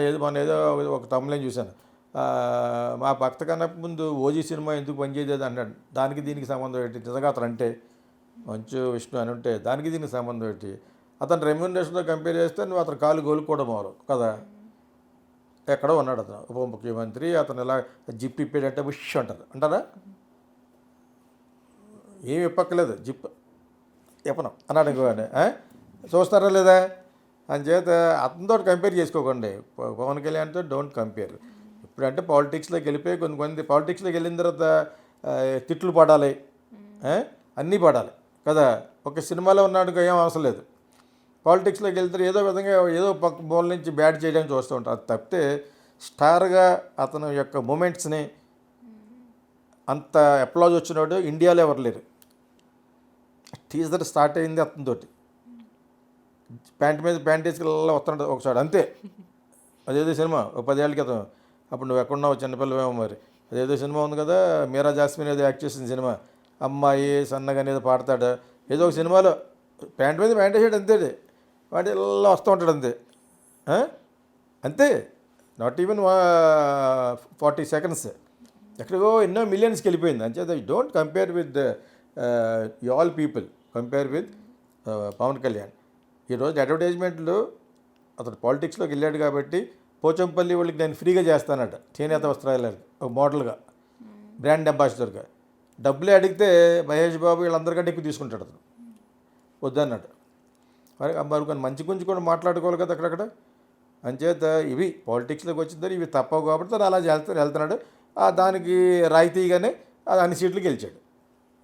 ఏదో మన ఏదో ఒక తమిళం చూశాను. మా భక్త కన్నా ముందు ఓజీ సినిమా ఎందుకు పనిచేయలేదు అన్నాడు. దానికి దీనికి సంబంధం ఏంటి? నిజంగా అతను అంటే మంచు విష్ణు అని ఉంటే దానికి దీనికి సంబంధం ఏంటి? అతను రెమ్యూనరేషన్తో కంపేర్ చేస్తే నువ్వు అతను కాలు గోలుకోవడం అవరు కదా? ఎక్కడో ఉన్నాడు అతను. ఉప ముఖ్యమంత్రి అతను ఇలా జిప్ ఇప్పాడంటే బుష్ అంటారు అంటారా? ఏమి ఇప్పక్కలేదు జిప్. ఇప్పను. అన్నాడు ఇంకో చూస్తారా లేదా? చేత అతనితో కంపేర్ చేసుకోకండి. పవన్ కళ్యాణ్తో డోంట్ కంపేర్ ఇప్పుడంటే పాలిటిక్స్లోకి వెళ్ళిపోయి కొన్ని కొంత పాలిటిక్స్లోకి వెళ్ళిన తర్వాత తిట్లు పడాలి? అన్నీ పడాలి. కదా? ఒక సినిమాలో ఉన్నాడు ఏం అవసరం లేదు. పాలిటిక్స్లోకి వెళ్తే ఏదో విధంగా ఏదో పక్క మూల నుంచి బ్యాట్ చేయడానికి చూస్తూ ఉంటారు అది తప్పితే స్టార్గా అతను యొక్క మూమెంట్స్ని అంత అప్లాజ్ వచ్చినాడు ఇండియాలో ఎవరు లేరు. టీజర్ స్టార్ట్ అయింది అతనితోటి. ప్యాంట్ మీద ప్యాంట్ వేసుకెళ్ళి వస్తుంట ఒకసారి అంతే. అదేదో సినిమా ఒక పదేళ్ళ క్రితం. అప్పుడు నువ్వు ఎక్కడున్నావు చిన్నపిల్లవేమో మరి. అదేదో సినిమా ఉంది కదా మీరా జాస్మిన్ ఏదో యాక్ట్ చేసిన సినిమా. అమ్మాయి సన్నగా అనేది పాడతాడు. ఏదో ఒక సినిమాలో ప్యాంట్ మీద ప్యాంట్ వేసాడు అంతే వాటి ఇలా వస్తూ ఉంటాడు అంతే. అంతే. నాట్ ఈవెన్ ఫార్టీ సెకండ్స్ ఎక్కడికో ఎన్నో మిలియన్స్కి వెళ్ళిపోయింది. అంచేత don't compare with you all people compare with Pawan Kalyan. ఈరోజు అడ్వర్టైజ్మెంట్లు అతను పాలిటిక్స్లోకి వెళ్ళాడు కాబట్టి పోచంపల్లి వాళ్ళకి నేను ఫ్రీగా చేస్తానట. చేనేత వస్త్రాలకి ఒక మోడల్గా. బ్రాండ్ అంబాసిడర్గా. డబ్బులే అడిగితే మహేష్ బాబు వీళ్ళందరికంటే ఎక్కువ తీసుకుంటాడు అతను వద్దన్నాడు. మరి మరి కొన్ని మంచి గురించి కూడా మాట్లాడుకోవాలి కదా అక్కడక్కడ. అంచేత ఇవి పాలిటిక్స్లోకి వచ్చిందని ఇవి తప్పవు కాబట్టి తను అలా వెళ్తా వెళ్తున్నాడు. దానికి రాయితీగానే అది అన్ని సీట్లు గెలిచాడు.